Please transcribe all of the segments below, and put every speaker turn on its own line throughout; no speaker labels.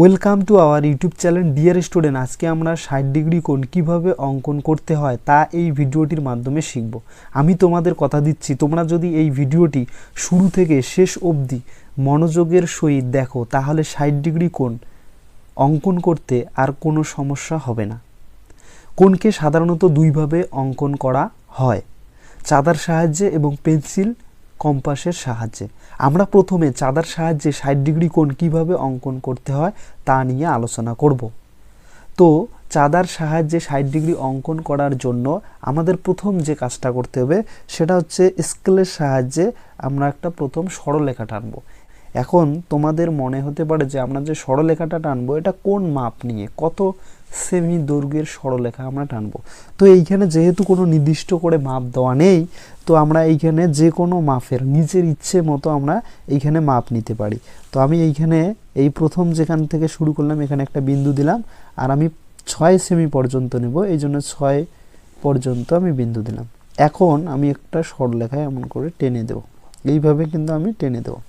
Welcome to our YouTube channel dear student আজকে আমরা ষাট ডিগ্রি কোণ কীভাবে অঙ্কন করতে হয় তা এই ভিডিওটির মাধ্যমে শিখব। আমি তোমাদের কথা দিচ্ছি, তোমরা যদি এই ভিডিওটি শুরু থেকে শেষ অবধি মনোযোগের সহিত দেখো, তাহলে ষাট ডিগ্রি কোণ অঙ্কন করতে আর কোনো সমস্যা হবে না। কোণকে সাধারণত দুইভাবে অঙ্কন করা হয়। চাঁদার সাহায্যে এবং পেন্সিল কম্পাসের সাহায্যে। আমরা প্রথমে চাঁদার সাহায্যে ষাট ডিগ্রি কোণ কীভাবে অঙ্কন করতে হয় তা নিয়ে আলোচনা করব। তো, চাঁদার সাহায্যে ষাট ডিগ্রি অঙ্কন করার জন্য আমাদের প্রথম যে কাজটা করতে হবে সেটা হচ্ছে স্কেলের সাহায্যে আমরা একটা প্রথম সরলরেখা টানবো। এখন তোমাদের মনে হতে পারে যে আমরা যে সরলরেখাটা টানবো এটা কোন মাপ নিয়ে কত সেমি দৈর্ঘ্যের সরলরেখা আমরা টানবো। তো এইখানে যেহেতু কোনো নির্দিষ্ট করে মাপ দেওয়া নেই, তো আমরা এইখানে যে কোনো মাপের নিজের ইচ্ছে মতো আমরা এইখানে মাপ নিতে পারি। তো আমি এইখানে এই প্রথম যেখান থেকে শুরু করলাম, এখানে একটা বিন্দু দিলাম, আর আমি ছয় সেমি পর্যন্ত নেব, এই জন্য ছয় পর্যন্ত আমি বিন্দু দিলাম। এখন আমি একটা সরলরেখায় এমন করে টেনে দেবো। এইভাবে কিন্তু আমি টেনে দেবো।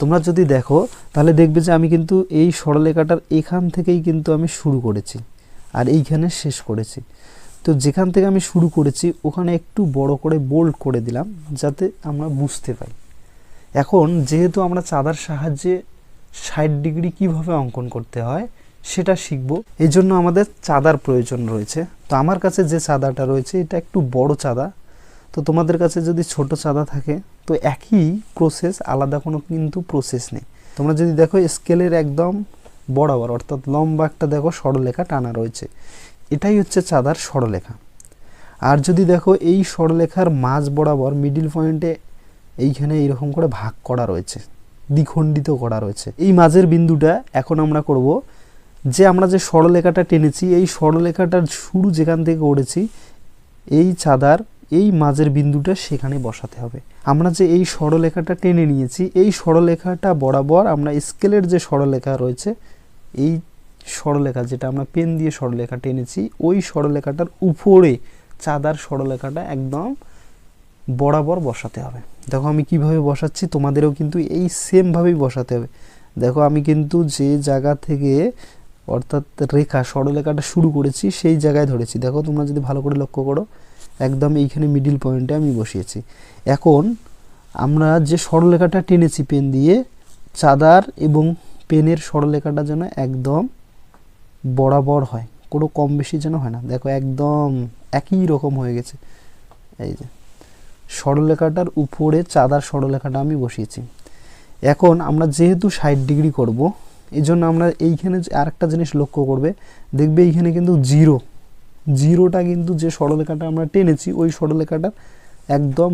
তোমরা যদি দেখো, তাহলে দেখবে যে আমি কিন্তু এই সরলরেখাটার এখান থেকেই কিন্তু আমি শুরু করেছি আর এইখানে শেষ করেছি। তো যেখান থেকে আমি শুরু করেছি, ওখানে একটু বড় করে বোল্ড করে দিলাম যাতে আমরা বুঝতে পারি। এখন যেহেতু আমরা চাঁদার সাহায্যে ষাট ডিগ্রি কীভাবে অঙ্কন করতে হয়, সেটা শিখব। এই জন্য আমাদের চাঁদার প্রয়োজন রয়েছে। তো আমার কাছে যে চাঁদাটা রয়েছে, এটা একটু বড় চাঁদা। তো তোমাদের কাছে যদি ছোট চাঁদা থাকে, তো একই প্রসেস আলাদা কোনো কিন্তু প্রসেস নেই। তোমরা যদি দেখো স্কেলের একদম বরাবর, অর্থাৎ লম্বা একটা দেখো সরলরেখা টানা রয়েছে। এটাই হচ্ছে চাঁদার সরলরেখা। আর যদি দেখো এই সরলরেখার মাঝ বরাবর মিডিল পয়েন্টে এইখানে এইরকম করে ভাগ করা রয়েছে, দ্বিখণ্ডিত করা রয়েছে। এই মাঝের বিন্দুটা এখন আমরা করব যে আমরা যে সরলরেখাটা টেনেছি, এই সরলরেখাটার শুরু যেখান থেকে করেছি, এই চাঁদার এই মাঝের বিন্দুটা সেখানে বসাতে হবে। আমরা যে এই সরলরেখাটা টেনে নিয়েছি, এই সরলেখাটা বরাবর আমরা স্কেলের যে সরলরেখা রয়েছে, এই সরলরেখা যেটা আমরা পেন দিয়ে সরলরেখা টেনেছি, ওই সরলরেখাটার উপরে চাঁদার সরলরেখাটা একদম বরাবর বসাতে হবে। দেখো আমি কীভাবে বসাচ্ছি, তোমাদেরও কিন্তু এই সেমভাবেই বসাতে হবে। দেখো আমি কিন্তু যে জায়গা থেকে অর্থাৎ রেখা, সরলরেখাটা শুরু করেছি, সেই জায়গায় ধরেছি। দেখো তোমরা যদি ভালো করে লক্ষ্য করো একদম এইখানে মিডিল পয়েন্টে আমি বসিয়েছি। এখন আমরা যে সরলরেখাটা টেনেছি পেন দিয়ে, চাঁদার এবং পেনের সরলরেখাটা যেন একদম বরাবর হয়, কোনো কম বেশি যেন হয় না। দেখো একদম একই রকম হয়ে গেছে। এই যে, সরলরেখাটার উপরে চাঁদার সরলরেখাটা আমি বসিয়েছি। এখন আমরা যেহেতু ষাট ডিগ্রি করব এই জন্য আমরা এইখানে আরেকটা জিনিস লক্ষ্য করবে, দেখবে এইখানে কিন্তু জিরো জিরোটা কিন্তু যে সরলরেখাটা আমরা টেনেছি, ওই সরলরেখাটা একদম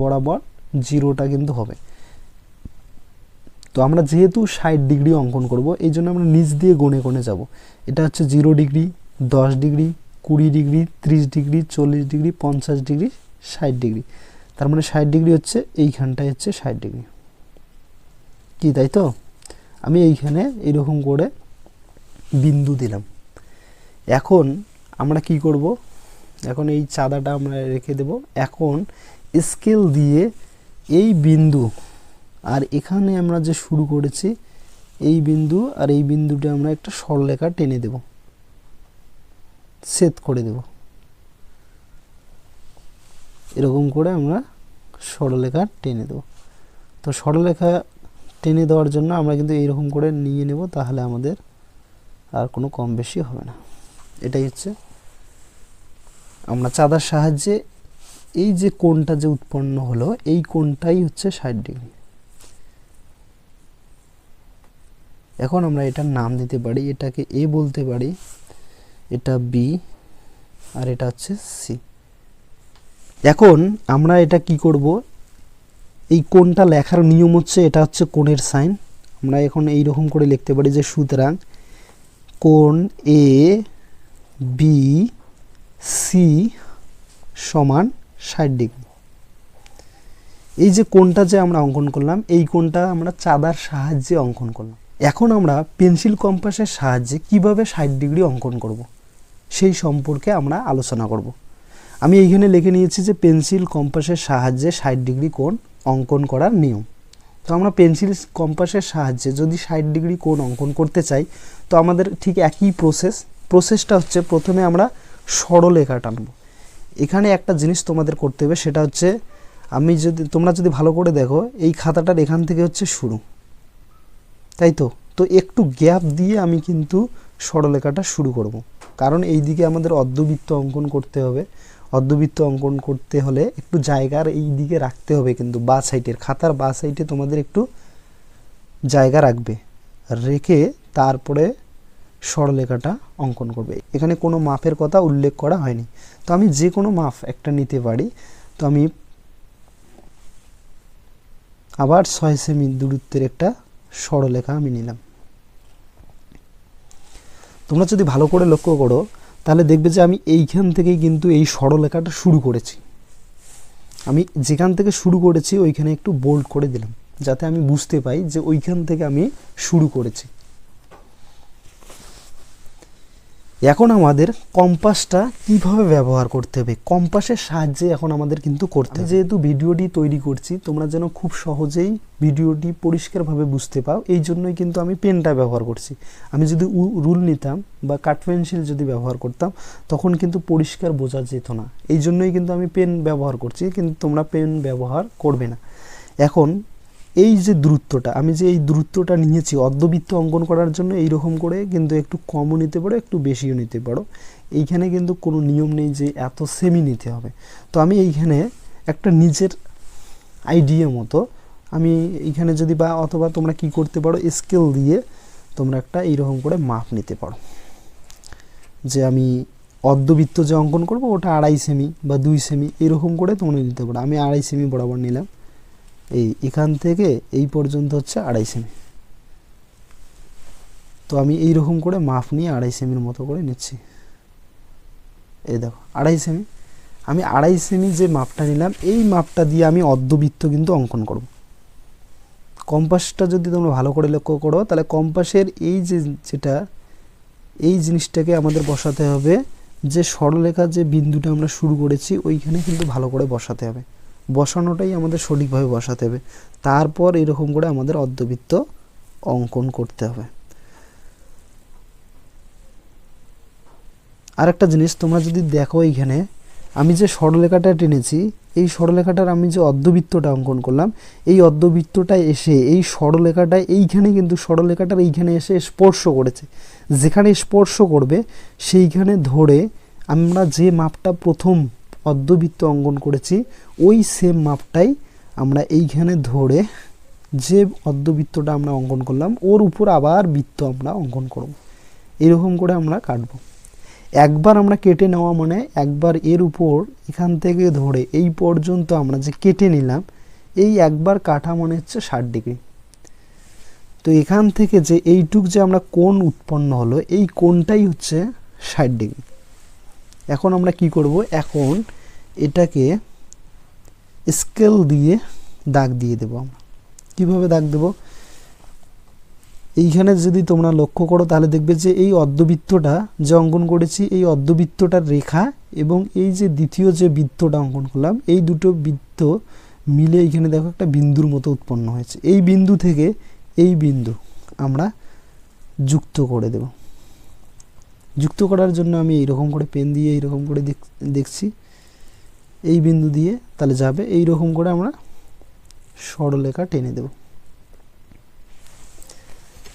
বরাবর জিরোটা কিন্তু হবে। তো আমরা যেহেতু ষাট ডিগ্রি অঙ্কন করব, এই জন্য আমরা নিচ দিয়ে গনে গনে যাব। এটা হচ্ছে জিরো ডিগ্রি, দশ ডিগ্রি, কুড়ি ডিগ্রি, ত্রিশ ডিগ্রি, চল্লিশ ডিগ্রি, পঞ্চাশ ডিগ্রি, ষাট ডিগ্রি। তার মানে ষাট ডিগ্রি হচ্ছে, এইখানটায় হচ্ছে ষাট ডিগ্রি। কি, তাই তো? আমি এইখানে এরকম করে বিন্দু দিলাম। এখন আমরা কি করব? এখন এই চাঁদাটা আমরা রেখে দেব। এখন স্কেল দিয়ে এই বিন্দু আর এখানে আমরা যে শুরু করেছি, এই বিন্দু আর এই বিন্দুটা আমরা একটা সরলরেখা টেনে দেব। সেট করে দেব। এরকম করে আমরা সরলরেখা টেনে দেব। তো সরলরেখা টেনে দেওয়ার জন্য আমরা কিন্তু এইরকম করে নিয়ে নেব, তাহলে আমাদের আর কোনো কম বেশি হবে না। এটাই হচ্ছে আমরা চাঁদার সাহায্যে এই যে কোণটা যে উৎপন্ন হলো, এই কোণটাই হচ্ছে ষাট ডিগ্রি। এখন আমরা এটার নাম দিতে পারি, এটাকে এ বলতে পারি, এটা বি, আর এটা হচ্ছে সি। এখন আমরা এটা কি করব? এই কোণটা লেখার নিয়ম হচ্ছে, এটা হচ্ছে কোণের সাইন। আমরা এখন এই রকম করে লিখতে পারি যে সুতরাং কোণ এ বি সি সমান ষাট ডিগ্রি এই যে কোনটা যে আমরা অঙ্কন করলাম, এই কোনটা আমরা চাঁদার সাহায্যে অঙ্কন করলাম এখন আমরা পেন্সিল কম্পাসের সাহায্যে কীভাবে ষাট ডিগ্রি অঙ্কন করব। সেই সম্পর্কে আমরা আলোচনা করব। আমি এইখানে লিখে নিয়েছি যে পেন্সিল কম্পাসের সাহায্যে ষাট ডিগ্রি কোণ অঙ্কন করার নিয়ম তো আমরা পেন্সিল কম্পাসের সাহায্যে যদি ষাট ডিগ্রি কোণ অঙ্কন করতে চাই, তো আমাদের ঠিক একই প্রসেস প্রসেসটা হচ্ছে প্রথমে আমরা সরলরেখা টানবো। এখানে একটা জিনিস তোমাদের করতে হবে, সেটা হচ্ছে আমি যদি, তোমরা যদি ভালো করে দেখো, এই খাতাটার এখান থেকে হচ্ছে শুরু। তাই তো? তো একটু গ্যাপ দিয়ে আমি কিন্তু সরলরেখাটা শুরু করব। কারণ এই দিকে আমাদের অর্ধবৃত্ত অঙ্কন করতে হবে। অর্ধবৃত্ত অঙ্কন করতে হলে একটু জায়গার এই দিকে রাখতে হবে কিন্তু, বা সাইডের খাতার বা সাইডে তোমাদের একটু জায়গা রাখবে। রেখে তারপরে সরলরেখাটা অঙ্কন করবে। এখানে কোনো মাপের কথা উল্লেখ করা হয়নি। তো আমি যে কোনো মাপ একটা নিতে পারি। তো আমি আবার ছয় সেমি দূরত্বের একটা সরলরেখা আমি নিলাম। তোমরা যদি ভালো করে লক্ষ্য করো, তাহলে দেখবে যে আমি এইখান থেকেই কিন্তু এই সরলরেখাটা শুরু করেছি। আমি যেখান থেকে শুরু করেছি, ওইখানে একটু বোল্ড করে দিলাম। যাতে আমি বুঝতে পাই যে ওইখান থেকে আমি শুরু করেছি। এখন আমাদের কম্পাসটা কীভাবে ব্যবহার করতে হবে? কম্পাসের সাহায্যে এখন আমাদের কিন্তু করতে যেহেতু ভিডিওটি তৈরি করছি, তোমরা যেন খুব সহজেই ভিডিওটি পরিষ্কারভাবে বুঝতে পাও, এই জন্যই কিন্তু আমি পেনটা ব্যবহার করছি। আমি যদি রুল নিতাম বা কাঠ পেন্সিল যদি ব্যবহার করতাম, তখন কিন্তু পরিষ্কার বোঝা যেত না। এই জন্যই কিন্তু আমি পেন ব্যবহার করছি, কিন্তু তোমরা পেন ব্যবহার করবে না। এখন এই যে দূরত্বটা, আমি যে এই দূরত্বটা নিয়েছি, অর্ধবৃত্ত অঙ্কন করার জন্য এই রকম করে কিন্তু একটু কমও নিতে পারো, একটু বেশিও নিতে পারো। এইখানে কিন্তু কোনো নিয়ম নেই যে এত সেমি নিতে হবে। তো আমি এইখানে একটা নিজের আইডিয়া মতো আমি এইখানে যদি বা অথবা তোমরা কি করতে পারো স্কেল দিয়ে তোমরা একটা এইরকম করে মাপ নিতে পারো। যে আমি অর্ধবৃত্ত যে অঙ্কন করব, ওটা আড়াই সেমি বা দুই সেমি এরকম করে তোমরা নিতে পারো। আমি আড়াই সেমি বরাবর নিলাম। এই এখান থেকে এই পর্যন্ত হচ্ছে আড়াই সেমি। তো আমি এই রকম করে মাপ নিয়ে আড়াই সেমির মতো করে নিচ্ছি। এই দেখো, আড়াই সেমি। আমি আড়াই সেমি যে মাপটা নিলাম, এই মাপটা দিয়ে আমি অর্ধবৃত্ত কিন্তু অঙ্কন করব। কম্পাসটা যদি তোমরা ভালো করে লক্ষ্য করো, তাহলে কম্পাসের এই যে যেটা, এই জিনিসটাকে আমাদের বসাতে হবে, যে সরলরেখার যে বিন্দুটা আমরা শুরু করেছি, ওইখানে কিন্তু ভালো করে বসাতে হবে। বসানোটাই আমাদের সঠিকভাবে বসাতে হবে। তারপর এরকম করে আমাদের অর্ধবৃত্ত অঙ্কন করতে হবে। আর একটা জিনিস তোমরা যদি দেখো এইখানে, আমি যে সরলরেখাটা টেনেছি, এই সরলরেখাটার আমি যে অর্ধবৃত্তটা অঙ্কন করলাম, এই অর্ধবৃত্তটা এসে, এই সরলরেখাটা এইখানে কিন্তু সরলরেখাটার এইখানে এসে স্পর্শ করেছে। যেখানে স্পর্শ করবে, সেইখানে ধরে আমরা যে মাপটা প্রথম অর্ধবৃত্ত অঙ্কন করেছি, ওই সেম মাপটাই আমরা এইখানে ধরে যে অর্ধবৃত্তটা আমরা অঙ্কন করলাম, ওর উপর আবার বৃত্ত আমরা অঙ্কন করব। এরকম করে আমরা কাটব। একবার আমরা কেটে নেওয়া মানে একবার এর উপর এখান থেকে ধরে এই পর্যন্ত আমরা যে কেটে নিলাম, এই একবার কাটা মনে হচ্ছে ষাট ডিগ্রি। তো এখান থেকে যে এইটুক যে আমরা কোন উৎপন্ন হলো, এই কোনটাই হচ্ছে ষাট ডিগ্রি। এখন আমরা কি করব? এখন এটাকে স্কেল দিয়ে দাগ দিয়ে দেব আমরা। কীভাবে দাগ দেব? এইখানে যদি তোমরা লক্ষ্য করো, তাহলে দেখবে যে এই অর্ধবৃত্তটা যে অঙ্কন করেছি, এই অর্ধবৃত্তটার রেখা এবং এই যে দ্বিতীয় যে বৃত্তটা অঙ্কন করলাম, এই দুটো বৃত্ত মিলে এইখানে দেখো একটা বিন্দুর মতো উৎপন্ন হয়েছে। এই বিন্দু থেকে এই বিন্দু আমরা যুক্ত করে দেব। যুক্ত করার জন্য আমি এইরকম করে পেন দিয়ে এইরকম করে দেখছি। এই বিন্দু দিয়ে তাহলে যাবে। এই রকম করে আমরা সরলরেখা টেনে দেব।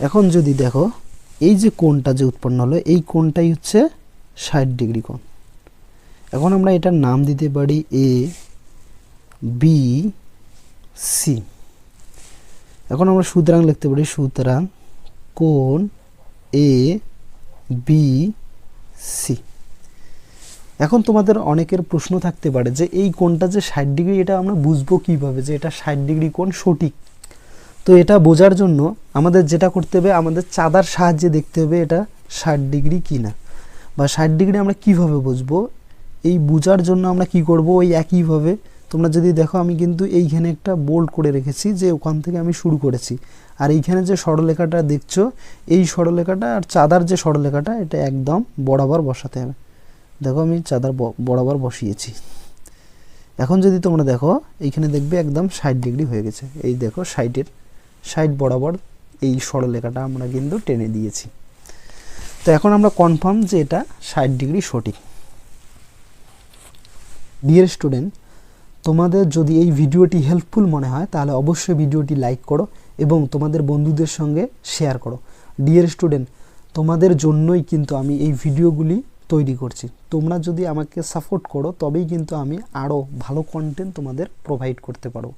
এখন যদি দেখো, এই যে কোণটা যে উৎপন্ন হলো, এই কোণটাই হচ্ছে ষাট ডিগ্রি কোণ। এখন আমরা এটার নাম দিতে পারি এ বি সি এখন আমরা সুতরাং লিখতে পারি সুতরাং কোণ এ বি সি এখন তোমাদের অনেকের প্রশ্ন থাকতে পারে যে এই কোনটা যে ষাট ডিগ্রি, এটা আমরা বুঝব কীভাবে যে এটা ষাট ডিগ্রি কোন সঠিক। তো এটা বোঝার জন্য আমাদের যেটা করতে হবে, আমাদের চাঁদার সাহায্যে দেখতে হবে এটা ষাট ডিগ্রি কি না বা ষাট ডিগ্রি আমরা কীভাবে বুঝব? এই বোঝার জন্য আমরা কি করব? ওই একইভাবে তোমরা যদি দেখো, আমি কিন্তু এইখানে একটা বোল্ড করে রেখেছি যে ওখান থেকে আমি শুরু করেছি। আর এইখানে যে সরলরেখাটা দেখছ, এই সরলরেখাটা আর চাঁদার যে সরলরেখাটা, এটা একদম বরাবর বসাতে হবে। দেখো আমি চাঁদার বরাবর বসিয়েছি। এখন যদি তোমরা দেখো, এইখানে দেখবে একদম ষাট ডিগ্রি হয়ে গেছে। এই দেখো ষাটের, ষাট বরাবর এই সরলরেখাটা আমরা কিন্তু টেনে দিয়েছি। তো এখন আমরা কনফার্ম যে এটা ষাট ডিগ্রি সঠিক। ডিয়ার স্টুডেন্ট তোমাদের যদি এই ভিডিওটি হেল্পফুল মনে হয়, তাহলে অবশ্যই ভিডিওটি লাইক করো এবং তোমাদের বন্ধুদের সঙ্গে শেয়ার করো। ডিয়ার স্টুডেন্ট তোমাদের জন্যই কিন্তু আমি এই ভিডিওগুলি তৈরি করছি। তোমরা যদি আমাকে সাপোর্ট করো, তবেই কিন্তু আমি আরও ভালো কন্টেন্ট তোমাদের প্রোভাইড করতে পারো।